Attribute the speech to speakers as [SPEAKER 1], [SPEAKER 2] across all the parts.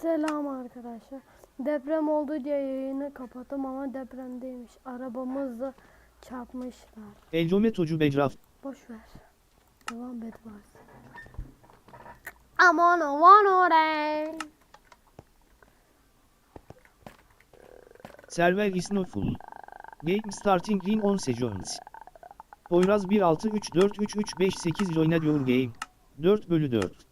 [SPEAKER 1] Selam arkadaşlar. Deprem oldu diye yayını kapattım ama depremdeymiş. Arabamızla çarpmışlar.
[SPEAKER 2] Elcometocu Becraf.
[SPEAKER 1] Boş ver. Devam et bari. I'm on a one order.
[SPEAKER 2] Server is not full. Game starting in 10 seconds. Poyraz 1634335 join your game. 4 bölü 4.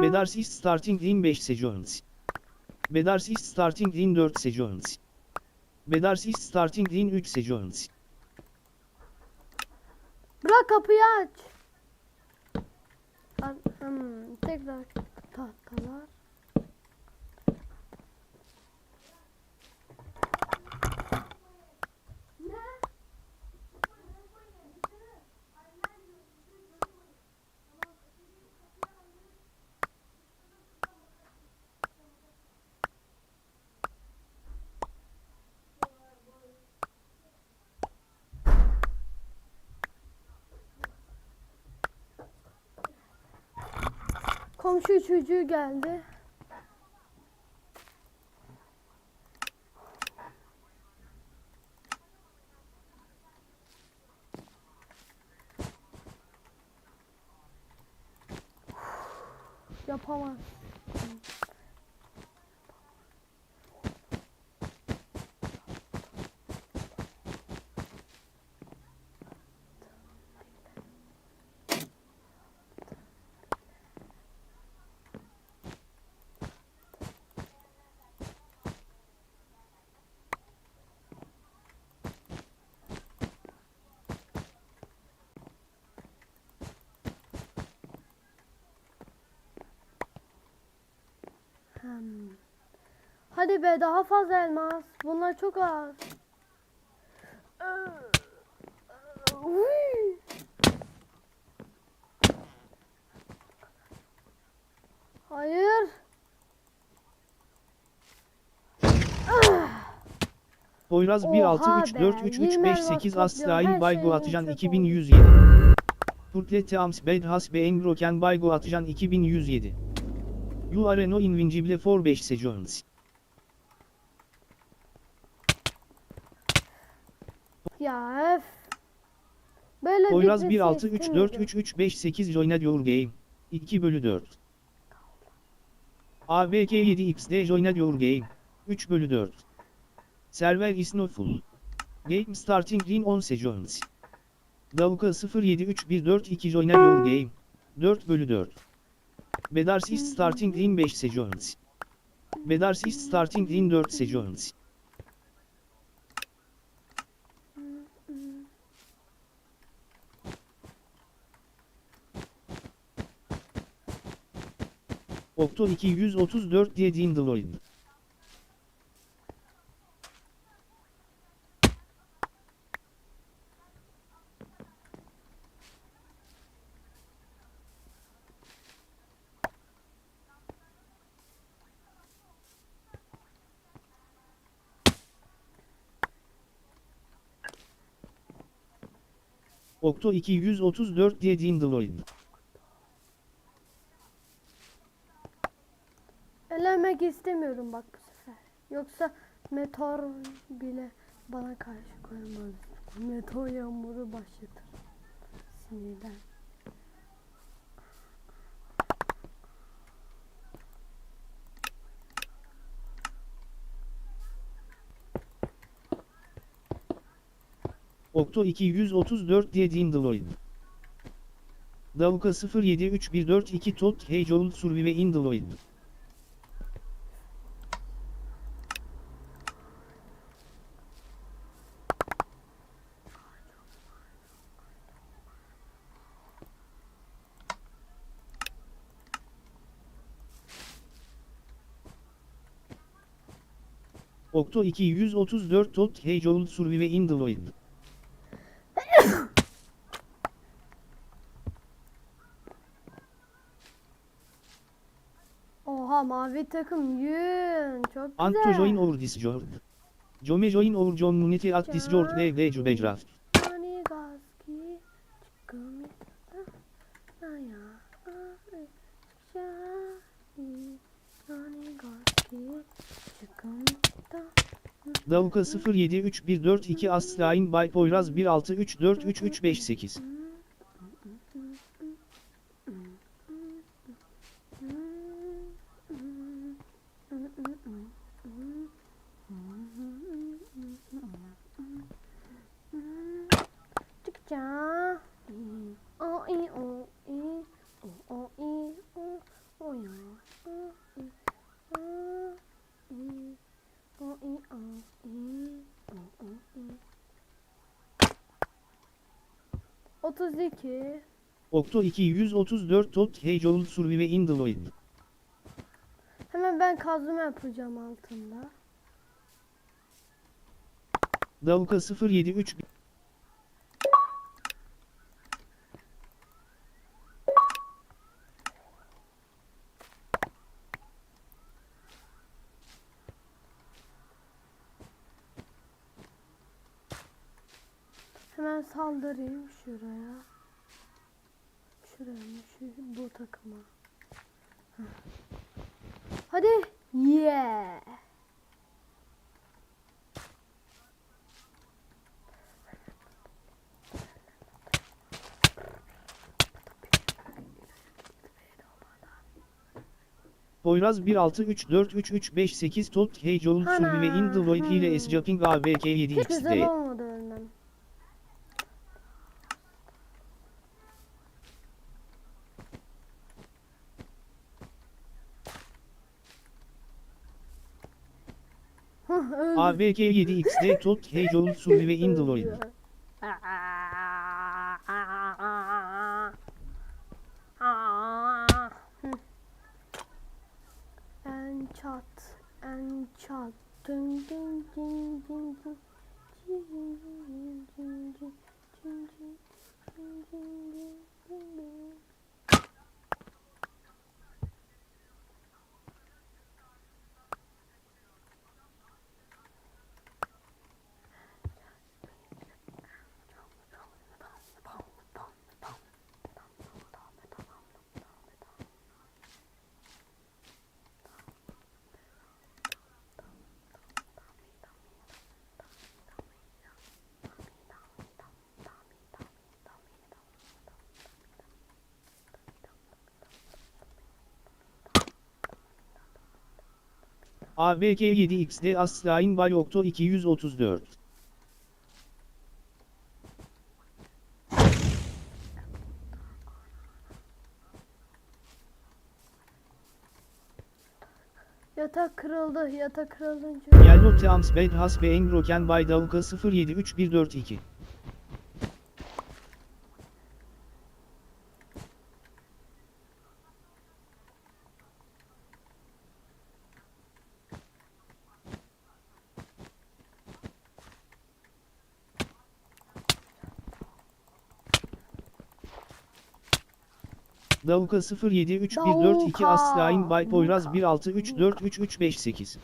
[SPEAKER 2] Bedars is starting in 5 seconds. Bedars is starting in 4 seconds. Bedars is starting in 3 seconds.
[SPEAKER 1] Bırak kapıyı aç. Hmm, tekrar tahtalar. Komşu çocuğu geldi. Yapamaz. Hmm. Hadi be daha fazla elmas. Bunlar çok az. Uy. Hayır.
[SPEAKER 2] Poyraz
[SPEAKER 1] Oha
[SPEAKER 2] 1634335
[SPEAKER 1] be,
[SPEAKER 2] Asrail
[SPEAKER 1] yirmi
[SPEAKER 2] Baygo
[SPEAKER 1] her
[SPEAKER 2] 2107. Purtle Teams Bed Has Be Engroken Baygo Atıcan 2107. You are no invincible for 5 seconds.
[SPEAKER 1] Ya öf. Böyle
[SPEAKER 2] Poyraz
[SPEAKER 1] bitmesi istemiyordum.
[SPEAKER 2] 1634335 join your game. 2 bölü 4. ABK 7XD join your game. 3 bölü 4. Server is not full. Game starting in 10 seconds. Davuka 073142 join your game. 4 bölü 4. Bedars is starting in 5 seconds. Bedars is starting in 4 seconds. Okto 234 diye Dindaloid. Okto 234 diye Dindaloid.
[SPEAKER 1] İstemiyorum bak bu sefer. Yoksa meteor bile bana karşı koyamaz. Meteor yağmuru başlatır. Sinirden.
[SPEAKER 2] Okto 234 diye Dindaloid. Davuka 073142 Tot Hejoul Survive Indaloid. Okto 234 Tot Hejoul Survive Indaloid.
[SPEAKER 1] Oha mavi takım yün. Çok
[SPEAKER 2] Anto join
[SPEAKER 1] güzel.
[SPEAKER 2] over discord. Jome join over community at discord ve ve Jubejraf.
[SPEAKER 1] Gazki çıkım ya ya. Hani gazki
[SPEAKER 2] Davuka 073142 Astrain Bay Poyraz 16343358
[SPEAKER 1] Çıkacağım. Ay ay ay. 32
[SPEAKER 2] Okto 234 Tot Hejoul Survive in the Void.
[SPEAKER 1] Hemen ben kazma yapacağım altında.
[SPEAKER 2] Davuka 073
[SPEAKER 1] Hemen saldırayım şuraya. Şuraya? Şu, bu takıma. Hadi. Yeah.
[SPEAKER 2] Poyraz 16343358 Tot Hejoul Survive in the Void ile
[SPEAKER 1] Hmm.
[SPEAKER 2] S-Jumping ABK
[SPEAKER 1] Hiç güzel
[SPEAKER 2] 7XD.
[SPEAKER 1] olmadı AVK
[SPEAKER 2] 7 xd Tot
[SPEAKER 1] Heyjoul Sulli ve Indoloid.
[SPEAKER 2] ABK 7X'de Astrain Bay Octo 234.
[SPEAKER 1] Yatak kırıldı, yatak kırıldı.
[SPEAKER 2] Yellow Tams Bed Has Beyin Roken Bay Davuka 073142 Davuka 073142 Aslain Bay Poyraz 16343358.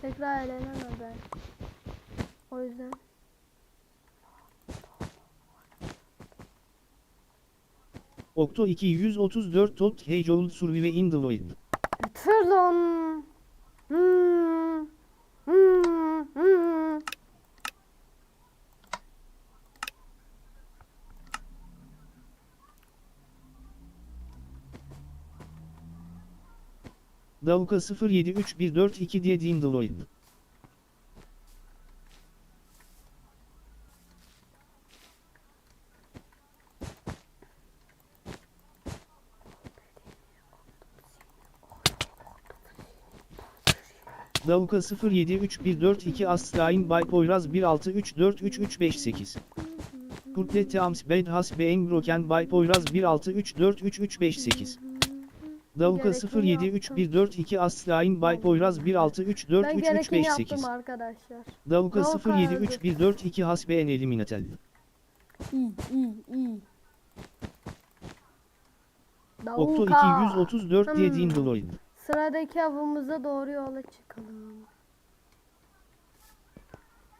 [SPEAKER 1] Tekrar eğlenemem ben. O yüzden.
[SPEAKER 2] Okto 234 Tot Hejoul Survive in the Void.
[SPEAKER 1] Bitir lan. Hmm. Hmm. Hmm.
[SPEAKER 2] Dauka 073142 diye Dindeloid. Dauka 073142 Astrain Bay Poyraz 16343358 Kurtlete Ams Bedhas Beyn Broken Bay Poyraz 16343358 Davuka
[SPEAKER 1] Gerekeni
[SPEAKER 2] 073142 Aslain Bay Poyraz
[SPEAKER 1] Ben gerekeni
[SPEAKER 2] 16343358.
[SPEAKER 1] yaptım arkadaşlar.
[SPEAKER 2] Davuka
[SPEAKER 1] Davuka
[SPEAKER 2] 073142 Hasbeyen Eliminatel.
[SPEAKER 1] İyi iyi iyi.
[SPEAKER 2] Okto
[SPEAKER 1] Davuka.
[SPEAKER 2] 234 diye
[SPEAKER 1] Hmm.
[SPEAKER 2] Dean Deloitte.
[SPEAKER 1] Sıradaki avımıza doğru yola çıkalım.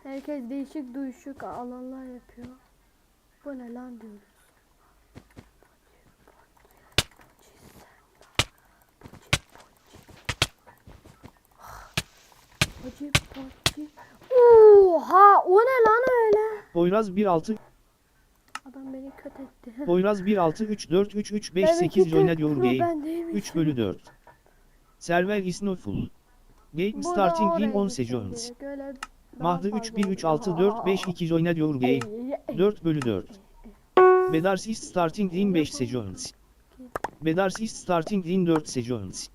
[SPEAKER 1] Herkes değişik duyuşuk alanlar yapıyor. Bu ne lan diyoruz. Paci paci. Oha o ne lan öyle?
[SPEAKER 2] Poyraz 16
[SPEAKER 1] Adam beni kötü etti.
[SPEAKER 2] Poyraz 16 3 4 3 3 5 8
[SPEAKER 1] Benimki
[SPEAKER 2] Joiner
[SPEAKER 1] tek
[SPEAKER 2] Your
[SPEAKER 1] pro
[SPEAKER 2] Game.
[SPEAKER 1] bendeymiş.
[SPEAKER 2] 3 bölü 4. Server is not full. Game
[SPEAKER 1] Bu da
[SPEAKER 2] starting in
[SPEAKER 1] oraya
[SPEAKER 2] 10
[SPEAKER 1] gitmem
[SPEAKER 2] seconds.
[SPEAKER 1] fazla
[SPEAKER 2] 3 1 3 6
[SPEAKER 1] oluyor.
[SPEAKER 2] 4 5 2 Joiner Your Game.
[SPEAKER 1] Ey, ey, ey.
[SPEAKER 2] 4 bölü 4. Bedars is starting in 5 seconds. Bedars is starting in 4 seconds.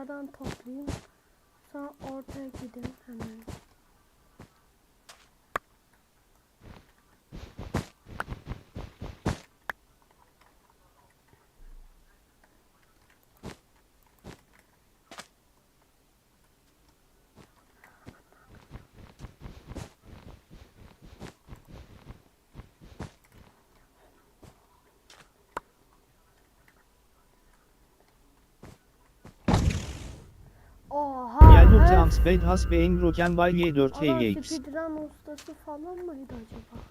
[SPEAKER 1] Kenarlardan toplayayım. Sonra ortaya gideyim hemen.
[SPEAKER 2] Times Bed has been broken by Y4
[SPEAKER 1] Adam
[SPEAKER 2] Heavy
[SPEAKER 1] speedrun ustası falan mıydı acaba?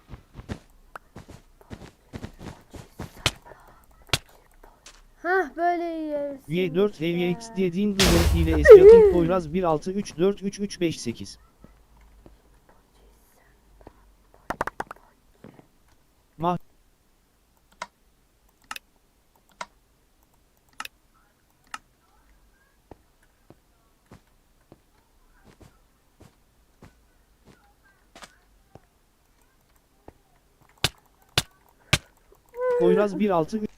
[SPEAKER 1] Hah böyle yeriz.
[SPEAKER 2] Y4 Heavy X dediğin duvar ile Escaping Poyraz 1 6 3 4 3 3 5 8. Mah Poyraz 1 6 3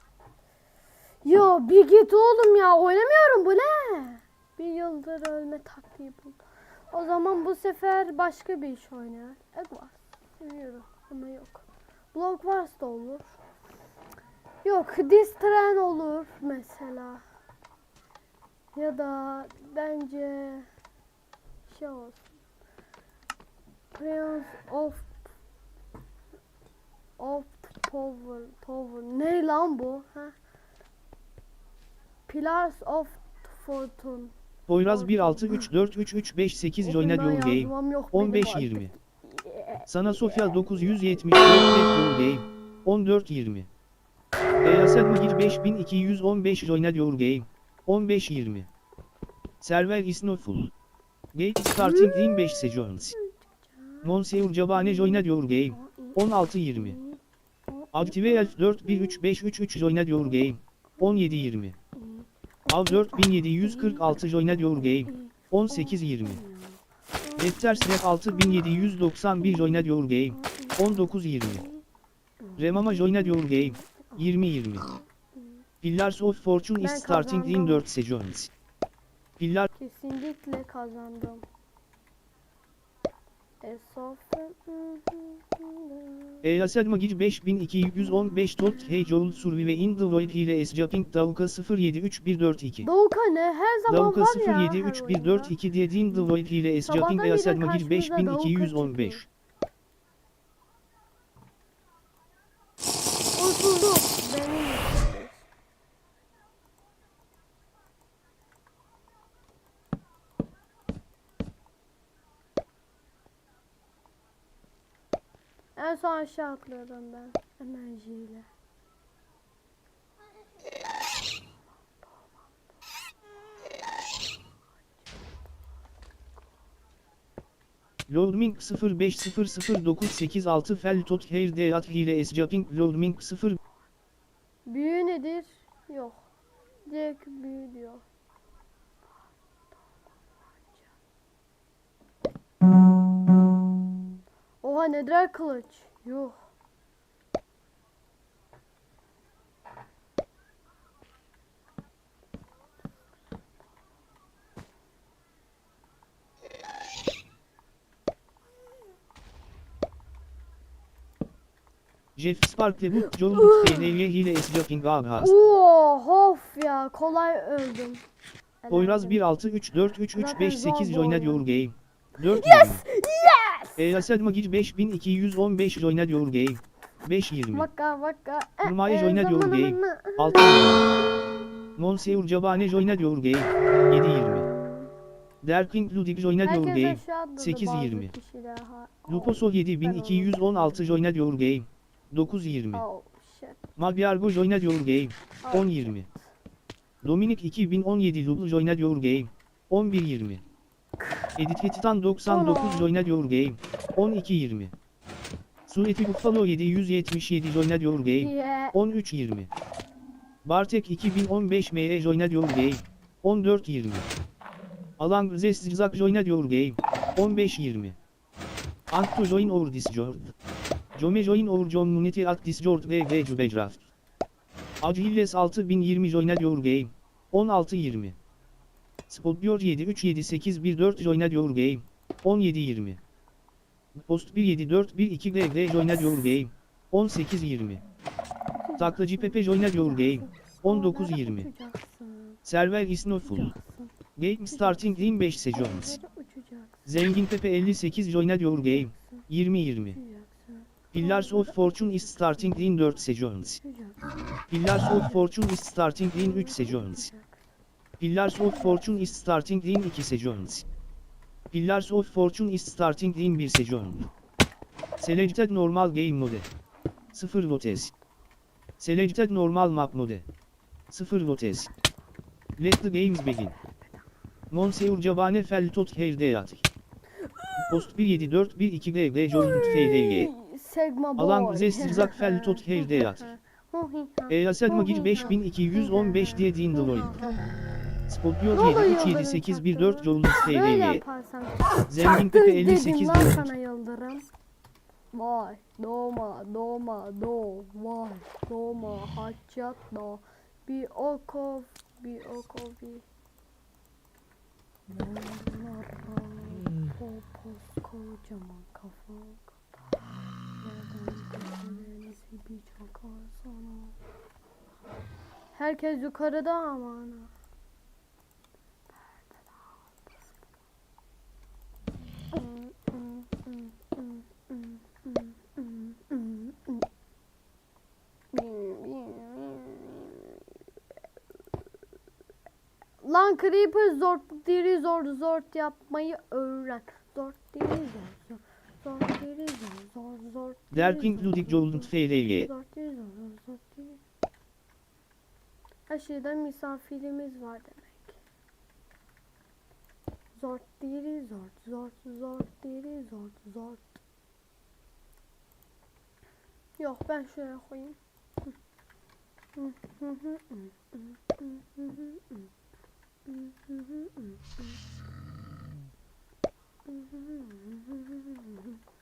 [SPEAKER 1] Yo bir git oğlum ya oynamıyorum bu ne? Bir yıldır ölme taktiği buldum. O zaman bu sefer başka bir iş oynar. Egwas. Seviyorum ama yok. Block Wars da olur. Yok Distren olur mesela. Ya da bence şey olsun. Prince of of Power Tower ne lan bu? Ha? Pillars of Fortune.
[SPEAKER 2] Poyraz 1 6 3 4 3 3 5 8 Joiner
[SPEAKER 1] Oğlum ben
[SPEAKER 2] Your Game
[SPEAKER 1] yazmam yok benim
[SPEAKER 2] 15
[SPEAKER 1] artık.
[SPEAKER 2] 20 Sana Sofya 974 Net Your Game 14 20 Beyazet Mugir 5215 Joiner Your Game 15 20 Server is not full Gate starting in 5 seconds Monsieur Cabane Joiner Your Game 16 20 Active Elf 413533 Joiner Your Game. 17 20 Av 4746 Joiner Your Game. 18 20 Defter Snap 6791 Joiner Your Game. 19 20 Remama Joiner Your Game. 20 20 Pillars of Fortune is
[SPEAKER 1] Ben
[SPEAKER 2] starting in
[SPEAKER 1] kazandım.
[SPEAKER 2] 4 seconds Pillar
[SPEAKER 1] Kesinlikle kazandım. Esof.
[SPEAKER 2] Eyasel Magir 5215 Tot Hey Joel Survive in the Void ile Escaping Davka 073142
[SPEAKER 1] Doğuka ne? Her zaman
[SPEAKER 2] Davka
[SPEAKER 1] var ya. her oyunda.
[SPEAKER 2] 073142 dediğin The Void ile Escaping
[SPEAKER 1] Sabahtan
[SPEAKER 2] Eyasel
[SPEAKER 1] beri
[SPEAKER 2] Magir
[SPEAKER 1] karşımıza Davka
[SPEAKER 2] 5215
[SPEAKER 1] En son aşağı atlıyorum ben enerjiyle.
[SPEAKER 2] Loadming 05009886 Fel Tot Hair Deat ile Escaping Loadming 0
[SPEAKER 1] Nedir kılıç? Yuh.
[SPEAKER 2] Jeff Sparkle Book Joel Book TNY ile Escaping Aghast
[SPEAKER 1] Oo, of ya kolay öldüm.
[SPEAKER 2] Poyraz
[SPEAKER 1] Elendim.
[SPEAKER 2] 16343358
[SPEAKER 1] Zaten
[SPEAKER 2] Joiner
[SPEAKER 1] zor
[SPEAKER 2] Your
[SPEAKER 1] bu
[SPEAKER 2] Game 4
[SPEAKER 1] Yes!
[SPEAKER 2] Eyasel Magir 5215 Joiner Your Game 520
[SPEAKER 1] Vaka vaka. e,
[SPEAKER 2] Kurmayı
[SPEAKER 1] e,
[SPEAKER 2] joiner your game.
[SPEAKER 1] ama-
[SPEAKER 2] 6 Monsieur Cabane Joiner Your Game 720 Derking Ludig Joiner Your Game.
[SPEAKER 1] aşağı atladı
[SPEAKER 2] 8-20.
[SPEAKER 1] bazı kişiler. Ha.
[SPEAKER 2] Luposo 7216 Joiner Your Game. 9-20.
[SPEAKER 1] Oh.
[SPEAKER 2] Magyargo Joiner Your Game.
[SPEAKER 1] Oh.
[SPEAKER 2] 10-20. Dominik 2017 Lublu Joiner Your Game. 11-20. Editetitan 99
[SPEAKER 1] Ana.
[SPEAKER 2] Joiner Your Game. 12-20. Sueti Buffalo 777 Joiner Your Game.
[SPEAKER 1] Yeah.
[SPEAKER 2] 13-20. Bartek 2015 ME Joiner Your Game. 14-20. Alan Zeszczak Joiner Your Game. 15-20. Anto Join Our Discord. Jome Join Our Community at Discord ve ve Jubedraft. Agilles 6020 Joiner Your Game. 16-20. Spotbior 737814 Joiner Your Game. 17-20. Post 17412 GG Joiner Your Game. 18-20. Taklacı Pepe Joiner Your Game. 19-20.
[SPEAKER 1] Uçacaksın.
[SPEAKER 2] Server is not full. Game starting in 5 seconds. Zengin Pepe 58 Joiner Your Game. 20-20.
[SPEAKER 1] Uçacaksın.
[SPEAKER 2] Pillars of Fortune is starting in 4 seconds. Pillars of Fortune is starting in 3 seconds. Pillars of Fortune is starting in 2 seconds. Pillars of Fortune is starting in 1 second. Selected normal game mode. 0 lotes. Selected normal map mode. 0 lotes. Let the games begin. Monsieur Cabane Feltot Herdeyat. Post 17412 GG.
[SPEAKER 1] Segma boy.
[SPEAKER 2] Alan Zeszczak Feltot Herdeyat. Eyasel Magir 5215 diye Dean
[SPEAKER 1] Ne oluyor
[SPEAKER 2] 737814 Joulus
[SPEAKER 1] Böyle
[SPEAKER 2] TLG.
[SPEAKER 1] yaparsan.
[SPEAKER 2] Zengin Pepe
[SPEAKER 1] Dedim
[SPEAKER 2] 58
[SPEAKER 1] lan
[SPEAKER 2] 4.
[SPEAKER 1] sana yıldırım. Vay doğma doğma doğ vay doğma haccatla bir okov bir okov bir Popos kocaman kafa Nereden düşünmenizi bir çakar sana Herkes yukarıda ama ana. Lan Creeper zor diri zor zor yapmayı öğren. Zor diri zor zor. Zor diri zor zor zor. diri
[SPEAKER 2] Derking
[SPEAKER 1] zor,
[SPEAKER 2] Ludik
[SPEAKER 1] zor,
[SPEAKER 2] Joulus
[SPEAKER 1] zor.
[SPEAKER 2] TLG.
[SPEAKER 1] Zor diri zor zor zor diri. Aşağıda misafirimiz var demek. Zor diri zor zor zor diri zor zor. Yok ben şuraya koyayım.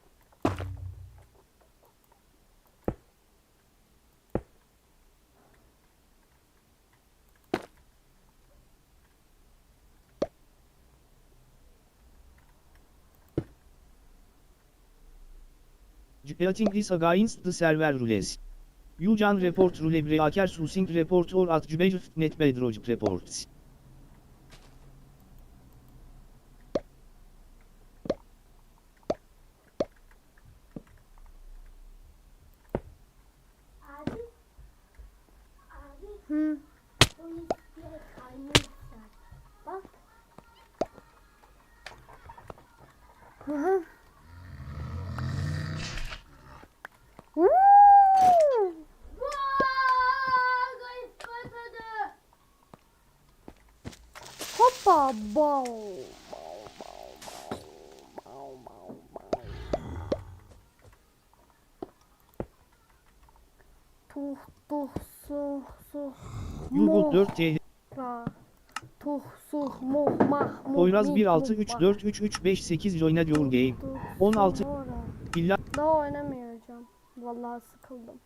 [SPEAKER 2] Creating this against the server rules. You can report rule breakers using report or at net bedrock reports.
[SPEAKER 1] Hoppa bow. Tuh tuh suh suh.
[SPEAKER 2] Got 4 TL.
[SPEAKER 1] Ra. Tuh suh muh mah.
[SPEAKER 2] Poyraz
[SPEAKER 1] mih, muh,
[SPEAKER 2] 16343358 joined your game.
[SPEAKER 1] tuh,
[SPEAKER 2] 16.
[SPEAKER 1] sonra.
[SPEAKER 2] Pillar
[SPEAKER 1] Daha oynamayacağım. Vallahi sıkıldım.